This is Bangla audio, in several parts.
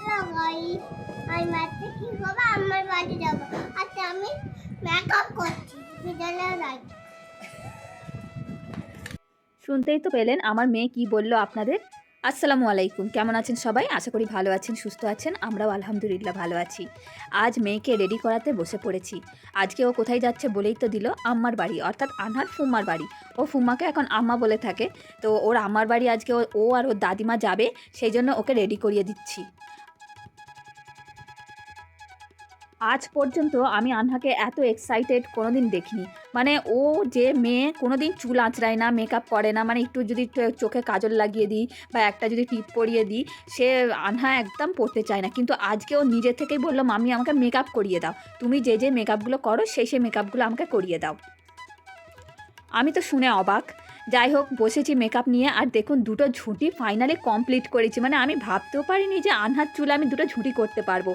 আমি মাঠে কি আমার বাড়ি আচ্ছা আমি মেকআপ করছি। বিদ্যালয়ে শুনতেই তো পেলেন আমার মেয়ে কি বলল আপনাদের? আসসালামু আলাইকুম। কেমন আছেন সবাই? আশা করি ভালো আছেন, সুস্থ আছেন। আমরাও আলহামদুলিল্লাহ ভালো আছি। আজ মেয়েকে রেডি করাতে বসে পড়েছি। আজকে ও কোথায় যাচ্ছে বলেই তো দিল আম্মার বাড়ি, অর্থাৎ আনহার ফুম্মার বাড়ি। ও ফুম্মাকে এখন আম্মা বলে থাকে। তো ওর আম্মার বাড়ি আজকে ও আর ওর দাদিমা যাবে, সেই জন্য ওকে রেডি করিয়ে দিচ্ছি। আজ পর্যন্ত আমি আনহাকে এত এক্সাইটেড কোনোদিন দেখিনি। মানে ও যে মেয়ে কোনোদিন চুল আঁচড়ায় না মেকআপ করে না মানে একটু যদি চোখে কাজল লাগিয়ে দিই বা একটা যদি টিপ পরিয়ে দিই, সে আনহা একদম পড়তে চায় না। কিন্তু আজকে ও নিজে থেকেই বলল মামি আমাকে মেকআপ করিয়ে দাও। তুমি যে যে মেকআপগুলো করো সেই সেই মেকআপগুলো আমাকে করিয়ে দাও। আমি তো শুনে অবাক। যাই হোক, বসেছি মেকআপ নিয়ে আর দেখুন, দুটো ঝুঁটি ফাইনালি কমপ্লিট করেছি। মানে আমি ভাবতেও পারিনি যে আনহার চুল আমি দুটো ঝুঁটি করতে পারব।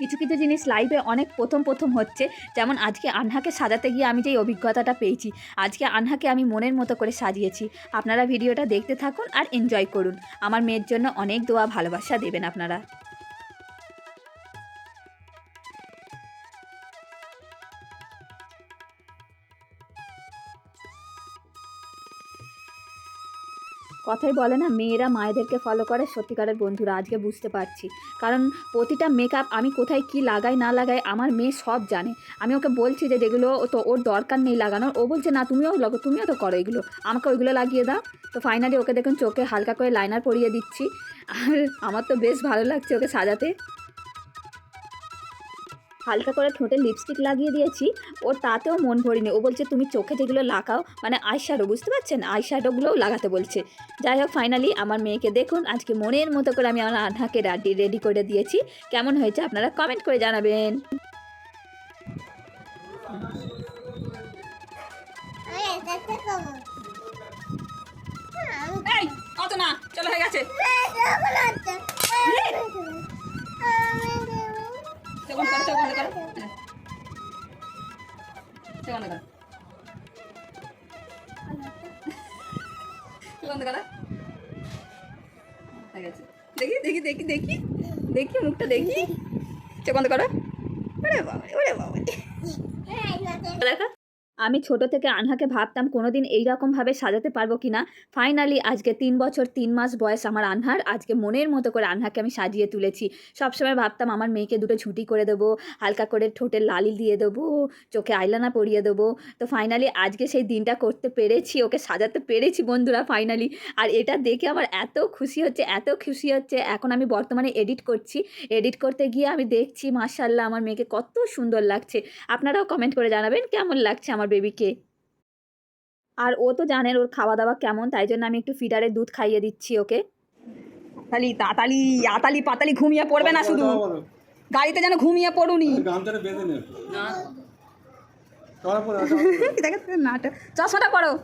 কিছু কিছু জিনিস লাইফে অনেক প্রথম প্রথম হচ্ছে। যেমন আজকে আনহাকে সাজাতে গিয়ে আমি যেই অভিজ্ঞতাটা পেয়েছি, আজকে আনহাকে আমি মনের মতো করে সাজিয়েছি। আপনারা ভিডিওটা দেখতে থাকুন আর এনজয় করুন। আমার মেয়ের জন্য অনেক দোয়া, ভালোবাসা দেবেন আপনারা। কথাই বলে না, মেয়েরা মায়েদেরকে ফলো করে। সত্যিকারের বন্ধুরা, আজকে বুঝতে পারছি। কারণ প্রতিটা মেকআপ আমি কোথায় কি লাগাই, না লাগাই, আমার মেয়ে সব জানে। আমি ওকে বলছি যে, যেগুলো তো, ওর দরকার নেই লাগানোর, ও বলছে, না, তুমিও লাগো তুমিও তো করো এগুলো। আমাকে ওইগুলো লাগিয়ে দাও। তো ফাইনালি ওকে দেখুন, চোখে হালকা করে লাইনার পরিয়ে দিচ্ছি। আর আমার তো বেশ ভালো লাগছে ওকে সাজাতে। হালকা করে ঠোঁটে লিপস্টিক লাগিয়ে দিয়েছি। ওর তাতেও মন ভরিনি। ও বলছে তুমি চোখে যেগুলো লাগাও মানে আইশ্যাডো বুঝতে পারছেন? আইশ্যাডোগুলোও লাগাতে বলছে। যাই হোক ফাইনালি আমার মেয়েকে দেখুন। আজকে মনের মতো করে আমি আমার আধাকে রেডি রেডি করে দিয়েছি। কেমন হয়েছে আপনারা কমেন্ট করে জানাবেন। এই অত না চলো হয়ে গেছে। চোখ বন্ধ করো চোখ বন্ধ করো। চোখ বন্ধ করো চোখ বন্ধ করো দেখি দেখি। দেখি দেখি দেখি মুখটা দেখি চোখ বন্ধ করো ওরে বাবা ওরে বাবা দেখো আমি ছোট থেকে আনহাকে ভাবতাম কোনোদিন এইরকমভাবে সাজাতে পারব কি না ফাইনালি আজকে তিন বছর, তিন মাস বয়স আমার আনহার। আজকে মনের মতো করে আনহাকে আমি সাজিয়ে তুলেছি। সবসময় ভাবতাম আমার মেয়েকে দুটো ছুটি করে দেবো, হালকা করে ঠোঁটে লালি দিয়ে দেবো, চোখে আইলানা পরিয়ে দেবো। তো ফাইনালি আজকে সেই দিনটা করতে পেরেছি, ওকে সাজাতে পেরেছি বন্ধুরা ফাইনালি আর এটা দেখে আমার এত খুশি হচ্ছে, এত খুশি হচ্ছে। এখন আমি বর্তমানে এডিট করছি। এডিট করতে গিয়ে আমি দেখছি মার্শাল্লাহ আমার মেয়েকে কত সুন্দর লাগছে। আপনারাও কমেন্ট করে জানাবেন, কেমন লাগছে আমার বেবিকে। আর ও তো জানেন ওর খাওয়া দাওয়া কেমন তাই জন্য আমি একটু ফিডারে দুধ খাইয়ে দিচ্ছি ওকে। তালি তাতালি আতালি পাতালি ঘুমিয়ে পড়বে না শুধু। গাড়িতে যেন ঘুমিয়ে পড়ুনি। চশমাটা পড়ো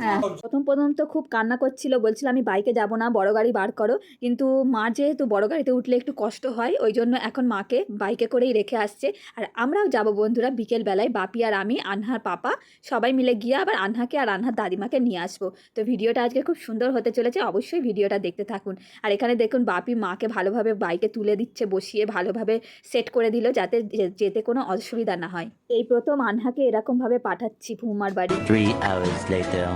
হ্যাঁ। প্রথম প্রথম তো খুব কান্না করছিল বলছিল আমি বাইকে যাব না বড় গাড়ি বার করো। কিন্তু মা যেহেতু বড় গাড়িতে উঠলে একটু কষ্ট হয় ওই জন্য এখন মাকে বাইকে করেই রেখে আসছে। আর আমরাও যাব বন্ধুরা বিকেল বেলায় বাপি আর আমি আনহার পাপা সবাই মিলে গিয়ে আবার আনহাকে আর আনহার দাদিমাকে নিয়ে আসব। তো ভিডিওটা আজকে খুব সুন্দর হতে চলেছে অবশ্যই ভিডিওটা দেখতে থাকুন। আর এখানে দেখুন বাপি মাকে ভালোভাবে বাইকে তুলে দিচ্ছে বসিয়ে ভালোভাবে সেট করে দিল যাতে যেতে কোনো অসুবিধা না হয়। এই প্রথম আনহাকে এরকমভাবে পাঠাচ্ছি ভুমার বাড়ি। Three hours later.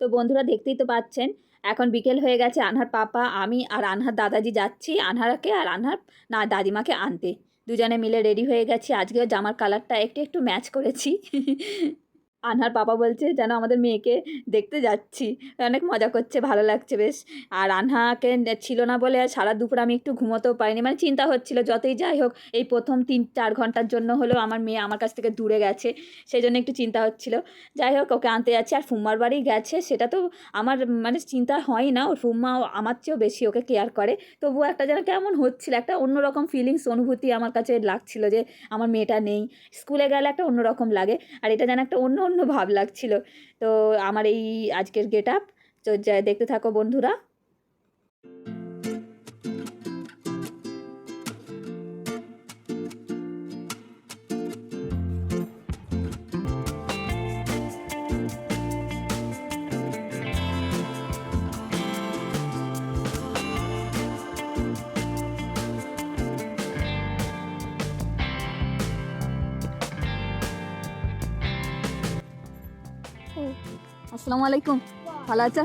তো বন্ধুরা দেখতেই তো পাচ্ছেন, এখন বিকেল হয়ে গেছে আনহার পাপা, আমি আর আনহার দাদাজি যাচ্ছি, আনহারকে আর আনহার না, দাদিমাকে আনতে। দুজনে মিলে রেডি হয়ে গেছি, আজকেও জামার কালারটা একটু একটু ম্যাচ করেছি। আনহার পাপা বলছে, যেন আমাদের মেয়েকে দেখতে যাচ্ছি। অনেক মজা করছে, ভালো লাগছে বেশ। আর আনহাকে ছিল না বলে আর সারা দুপুর আমি একটু ঘুমোতেও পারিনি। মানে চিন্তা হচ্ছিল, যতই যাই হোক, এই প্রথম তিন, চার ঘণ্টার জন্য হলেও আমার মেয়ে আমার কাছ থেকে দূরে গেছে। সেই জন্য একটু চিন্তা হচ্ছিল। যাই হোক, ওকে আনতে যাচ্ছি। আর ফুম্মার বাড়ি গেছে, সেটা তো আমার মানে চিন্তা হয় না। ওর ফুম্মা আমার চেয়েও বেশি ওকে কেয়ার করে। তবুও একটা যেন কেমন হচ্ছিল, একটা অন্যরকম ফিলিংস অনুভূতি আমার কাছে লাগছিল যে, আমার মেয়েটা নেই। স্কুলে গেলে একটা অন্যরকম লাগে। আর এটা যেন একটা অন্য অন্য ভাব লাগছিল। তো আমার এই আজকের গেট আপ তো দেখতে থাকো বন্ধুরা। আসসালামু আলাইকুম। ভালো আছো?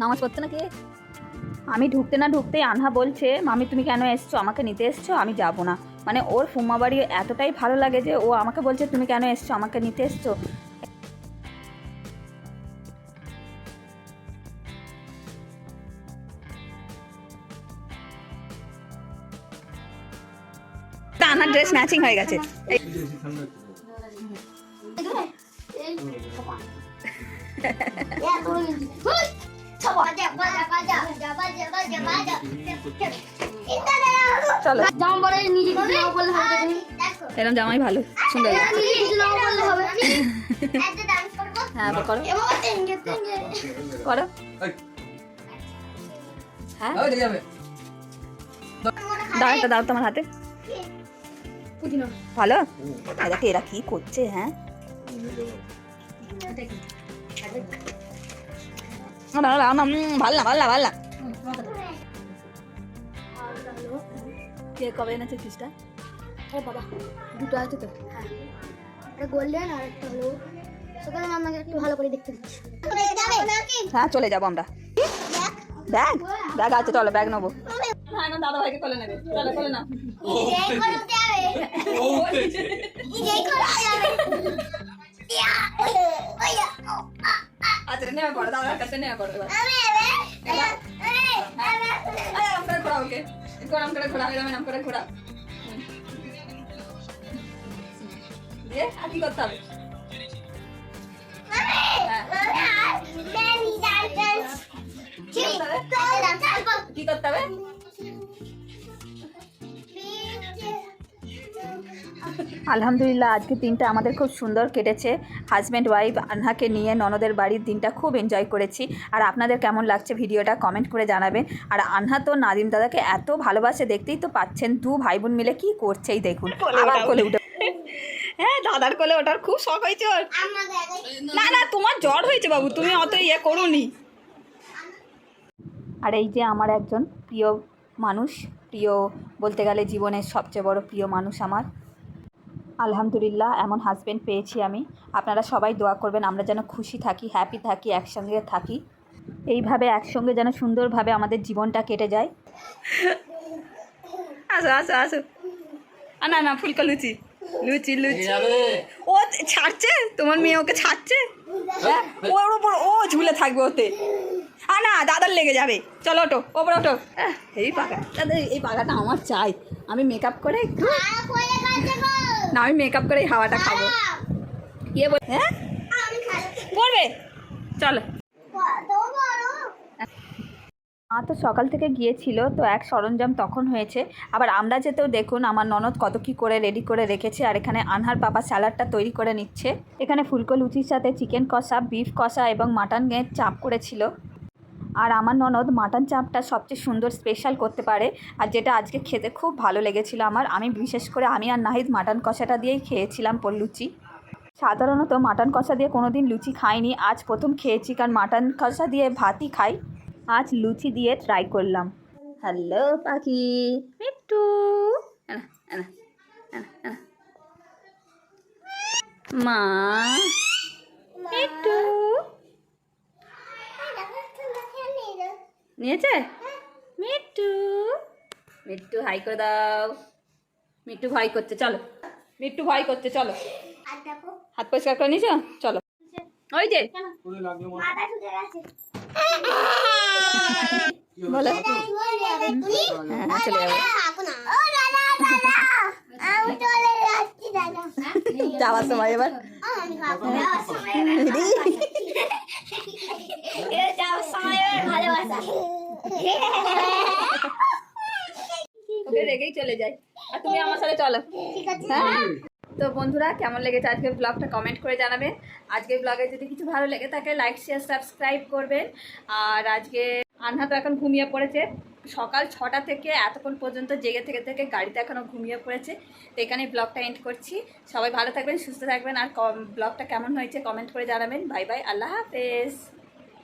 নামাজ পড়তে না কে আমি ঢুকতে না ঢুকতেই আনহা বলছে, মামি, তুমি কেন এসছো? আমাকে নিতে এসছো? আমি যাব না। মানে ওর ফুম্মা বাড়ি এতটাই ভালো লাগে যে ও আমাকে বলছে, তুমি কেন এসছো? আমাকে নিতে এসছো? আনহার ড্রেস ম্যাচিং হয়ে গেছে। চলো। এরকম জামাই ভালো সুন্দর হ্যাঁ করো। করো। হ্যাঁ? তোমার হাতে। ভালো? এরা কি করছে হ্যাঁ? ভালো না ভালো না ভালো। না কে কবে এনেছে ফিসটা ও বাবা দুটো আছে তো। হ্যাঁ। একটা গোল্ডেন আর একটা হলো সেখানে আমাকে একটু ভালো করে দেখতে দিচ্ছি। হ্যাঁ চলে যাব আমরা। ব্যাগ? ব্যাগ আছে চলো ব্যাগ নেব। হ্যাঁ না দাদা ভাইকে কোলে নেবে। চলো কোলে না আচ্ছা নেমে পড়ো দাদার কাছে নেমে পড়ো এবার আয় আরাম করে ঘোরাও ওকে একটু আরাম করে ঘোরাও এরম এরম করে ঘোরাও হুম। দিয়ে আর কি করতে হবে আলহামদুলিল্লাহ আজকে দিনটা আমাদের খুব সুন্দর কেটেছে। হাজব্যান্ড ওয়াইফ আনহাকে নিয়ে ননদের বাড়ির দিনটা খুব এনজয় করেছি। আর আপনাদের কেমন লাগছে ভিডিওটা কমেন্ট করে জানাবেন। আর আনহা তো নাদিম দাদাকে এত ভালোবাসে দেখতেই তো পাচ্ছেন দু ভাই বোন মিলে কি করছেই দেখুন। আবার কোলে উঠে হ্যাঁ দাদার কোলে ওঠার খুব শখ হয়েছে ওর। না না তোমার জ্বর হয়েছে বাবু তুমি অত ইয়ে করোনি। আর এই যে আমার একজন প্রিয় মানুষ প্রিয় বলতে গেলে জীবনের সবচেয়ে বড় প্রিয় মানুষ আমার। আলহামদুলিল্লাহ এমন হাজব্যান্ড পেয়েছি আমি। আপনারা সবাই দোয়া করবেন আমরা যেন খুশি থাকি হ্যাপি থাকি একসঙ্গে থাকি। এইভাবে একসঙ্গে যেন সুন্দরভাবে আমাদের জীবনটা কেটে যায়। আসো আসো আসো। না না ফুলকা লুচি। লুচি লুচি। ও ছাড়ছে? তোমার মেয়ে ওকে ছাড়ছে? হ্যাঁ, ওর ওপর ও ঝুলে থাকবে ওতে। আ না দাদার লেগে যাবে। চলো ওটো ওপরে ওটো এই পাখা দাদা এই পাখাটা আমার চাই। আমি মেকআপ করে একটু না, আমি মেকআপ করে হাওয়াটা খাব। ইয়ে বল হ্যাঁ? পড়বে। চলো। মা তো সকাল থেকে গিয়েছিল, তো এক সরঞ্জাম তখন হয়েছে। আবার আমরা যেতেও দেখুন, আমার ননদ কত কি করে রেডি করে রেখেছে, আর এখানে আনহার পাপা স্যালাডটা তৈরি করে নিচ্ছে। এখানে ফুলকো লুচির সাথে চিকেন কষা বিফ কষা এবং মাটন চাপ করেছিল। আর আমার ননদ মাটন চাপটা সবচেয়ে সুন্দর স্পেশাল করতে পারে। আর যেটা আজকে খেতে খুব ভালো লেগেছিল আমার, আমি বিশেষ করে আমি আর নাহিদ মাটন কষাটা দিয়েই খেয়েছিলাম লুচি। সাধারণত মাটন কষা দিয়ে কোনো দিন লুচি খাইনি, আজ প্রথম খেয়েছি কারণ মাটন কষা দিয়ে ভাতই খাই। আজ লুচি দিয়ে ট্রাই করলাম। হ্যালো পাখি। মিট্টু। মা। মিট্টু। নিয়েছে? মিট্টু। মিট্টু হাই করে দাও। মিট্টু ভয় করছে চলো। মিট্টু ভয় করছে চলো। হাত পরিষ্কার করে নিয়েছো? চলো। ওই যে। বলো। হ্যাঁ চলে যাব। যাওয়ার সময় এবার। ওকে চলে যাই। আর তুমি আমার সাথে চলো। হ্যাঁ? তো বন্ধুরা, কেমন লেগেছে আজকের ব্লগটা কমেন্ট করে জানাবেন আজকের ব্লগে যদি কিছু ভালো লেগে থাকে লাইক শেয়ার সাবস্ক্রাইব করবেন। আর আজকে আনহা তো এখন ঘুমিয়ে পড়েছে। সকাল ছটা থেকে এতক্ষণ পর্যন্ত জেগে থেকে থেকে গাড়িতে এখনও ঘুমিয়ে পড়েছে। তো এখানেই ব্লগটা এন্ড করছি। সবাই ভালো থাকবেন, সুস্থ থাকবেন। আর ব্লগটা কেমন হয়েছে কমেন্ট করে জানাবেন। বাই বাই আল্লাহ হাফেজ।